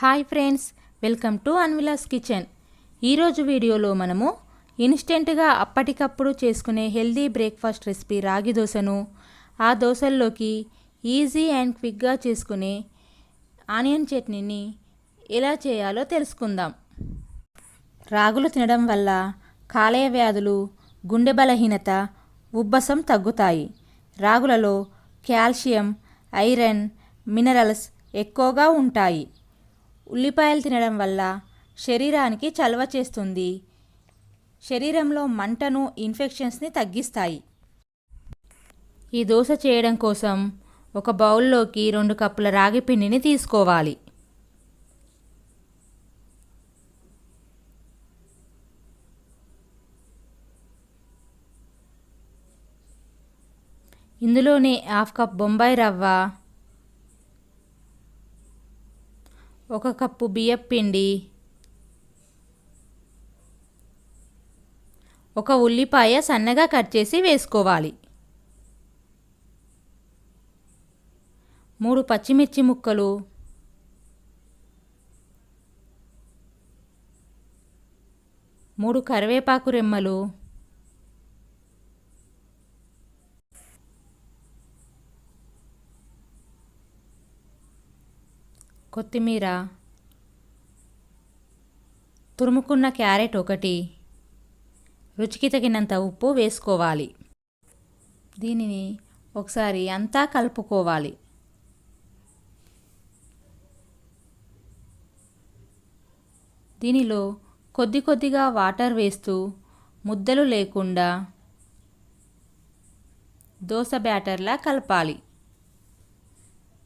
Hi friends welcome to Anvila's kitchen. ఈరోజు వీడియోలో మనము ఇన్స్టెంట్గా అప్పటికప్పుడు చేసుకునే హెల్దీ బ్రేక్ఫాస్ట్ రెసిపీ రాగి దోశను ఆ దోశల్లోకి ఈజీ అండ్ క్విక్గా చేసుకునే ఆనియన్ చట్నీని ఎలా చేయాలో తెలుసుకుందాం. రాగులు తినడం వల్ల కాలేయ వ్యాధులు గుండె బలహీనత ఉబ్బసం తగ్గుతాయి. రాగులలో కాల్షియం ఐరన్ మినరల్స్ ఎక్కువగా ఉంటాయి. ఉల్లిపాయలు తినడం వల్ల శరీరానికి చలవ చేస్తుంది. శరీరంలో మంటను ఇన్ఫెక్షన్స్ని తగ్గిస్తాయి. ఈ దోశ చేయడం కోసం ఒక బౌల్లోకి రెండు కప్పుల రాగి పిండిని తీసుకోవాలి. ఇందులోనే హాఫ్ కప్ బొంబాయి రవ్వ ఒక కప్పు బియ్యపిండి ఒక ఉల్లిపాయ సన్నగా కట్ చేసి వేసుకోవాలి. మూడు పచ్చిమిర్చి ముక్కలు మూడు కరివేపాకు రెమ్మలు కొత్తిమీర తురుముకున్న క్యారెట్ ఒకటి రుచికి తగినంత ఉప్పు వేసుకోవాలి. దీనిని ఒకసారి అంతా కలుపుకోవాలి. దీనిలో కొద్ది కొద్దిగా వాటర్ వేస్తూ ముద్దలు లేకుండా దోశ బ్యాటర్లా కలపాలి.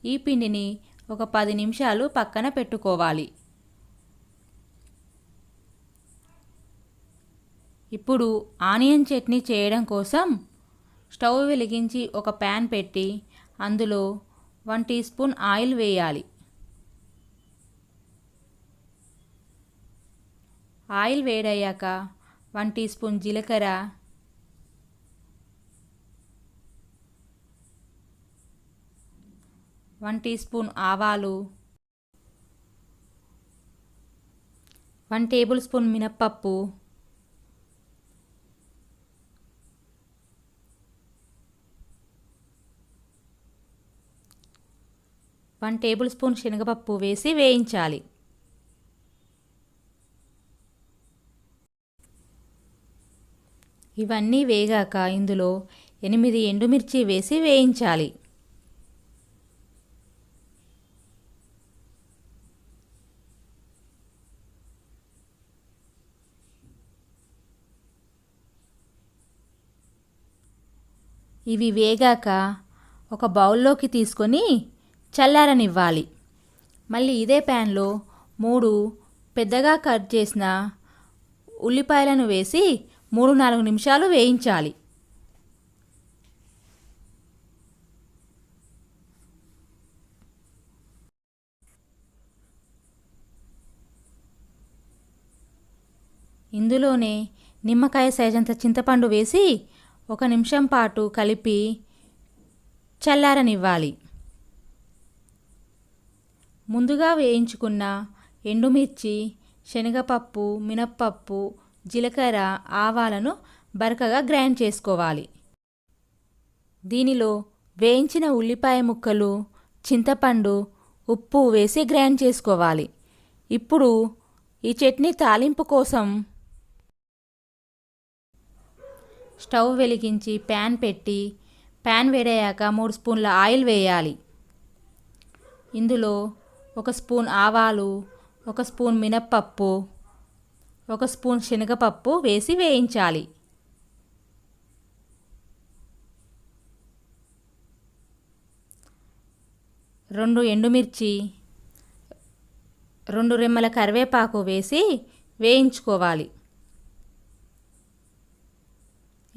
ఈ పిండిని ఒక పది నిమిషాలు పక్కన పెట్టుకోవాలి. ఇప్పుడు ఆనియన్ చట్నీ చేయడం కోసం స్టవ్ వెలిగించి ఒక ప్యాన్ పెట్టి అందులో వన్ టీ స్పూన్ ఆయిల్ వేయాలి. ఆయిల్ వేడయ్యాక వన్ టీ స్పూన్ జీలకర్ర వన్ టీ స్పూన్ ఆవాలు వన్ టేబుల్ స్పూన్ మినప్పప్పు వన్ టేబుల్ స్పూన్ శనగపప్పు వేసి వేయించాలి. ఇవన్నీ వేగాక ఇందులో ఎనిమిది ఎండుమిర్చి వేసి వేయించాలి. ఇవి వేగాక ఒక బౌల్లోకి తీసుకొని చల్లారనివ్వాలి. మళ్ళీ ఇదే ప్యాన్లో మూడు పెద్దగా కట్ చేసిన ఉల్లిపాయలను వేసి మూడు నాలుగు నిమిషాలు వేయించాలి. ఇందులోనే నిమ్మకాయ సైజంత చింతపండు వేసి ఒక నిమిషం పాటు కలిపి చల్లారనివ్వాలి. ముందుగా వేయించుకున్న ఎండుమిర్చి శనగపప్పు మినప్పప్పు జీలకర్ర ఆవాలను బరకగా గ్రైండ్ చేసుకోవాలి. దీనిలో వేయించిన ఉల్లిపాయ ముక్కలు చింతపండు ఉప్పు వేసి గ్రైండ్ చేసుకోవాలి. ఇప్పుడు ఈ చట్నీ తాలింపు కోసం స్టవ్ వెలిగించి ప్యాన్ పెట్టి ప్యాన్ వేడయ్యాక మూడు స్పూన్ల ఆయిల్ వేయాలి. ఇందులో ఒక స్పూన్ ఆవాలు ఒక స్పూన్ మినప్పప్పు ఒక స్పూన్ శనగపప్పు వేసి వేయించాలి. రెండు ఎండుమిర్చి రెండు రెమ్మల కరివేపాకు వేసి వేయించుకోవాలి.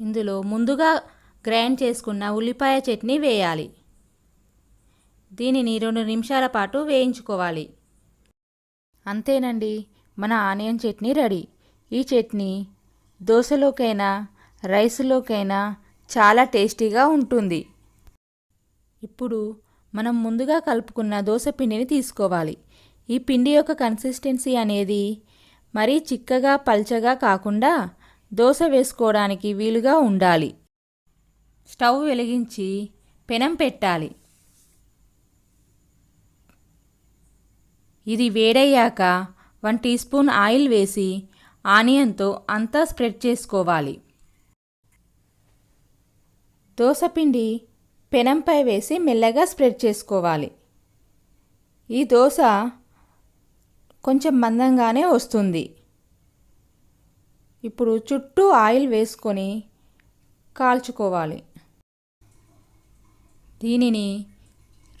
ఇందులో ముందుగా గ్రైండ్ చేసుకున్న ఉల్లిపాయ చట్నీ వేయాలి. దీనిని రెండు నిమిషాల పాటు వేయించుకోవాలి. అంతేనండి మన ఆనియన్ చట్నీ రెడీ. ఈ చట్నీ దోశలోకైనా రైస్లోకైనా చాలా టేస్టీగా ఉంటుంది. ఇప్పుడు మనం ముందుగా కలుపుకున్న దోశ పిండిని తీసుకోవాలి. ఈ పిండి యొక్క కన్సిస్టెన్సీ అనేది మరీ చిక్కగా పల్చగా కాకుండా దోశ వేసుకోవడానికి వీలుగా ఉండాలి. స్టవ్ వెలిగించి పెనం పెట్టాలి. ఇది వేడయ్యాక వన్ టీ స్పూన్ ఆయిల్ వేసి ఆనియన్తో అంతా స్ప్రెడ్ చేసుకోవాలి. దోశపిండి పెనంపై వేసి మెల్లగా స్ప్రెడ్ చేసుకోవాలి. ఈ దోశ కొంచెం మందంగానే వస్తుంది. ఇప్పుడు చుట్టూ ఆయిల్ వేసుకొని కాల్చుకోవాలి. దీనిని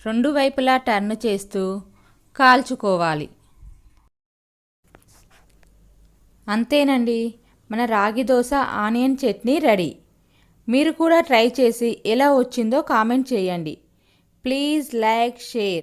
రెండు వైపులా టర్న్ చేస్తూ కాల్చుకోవాలి. అంతేనండి మన రాగి దోశ ఆనియన్ చట్నీ రెడీ. మీరు కూడా ట్రై చేసి ఎలా వచ్చిందో కామెంట్ చేయండి. Please like share.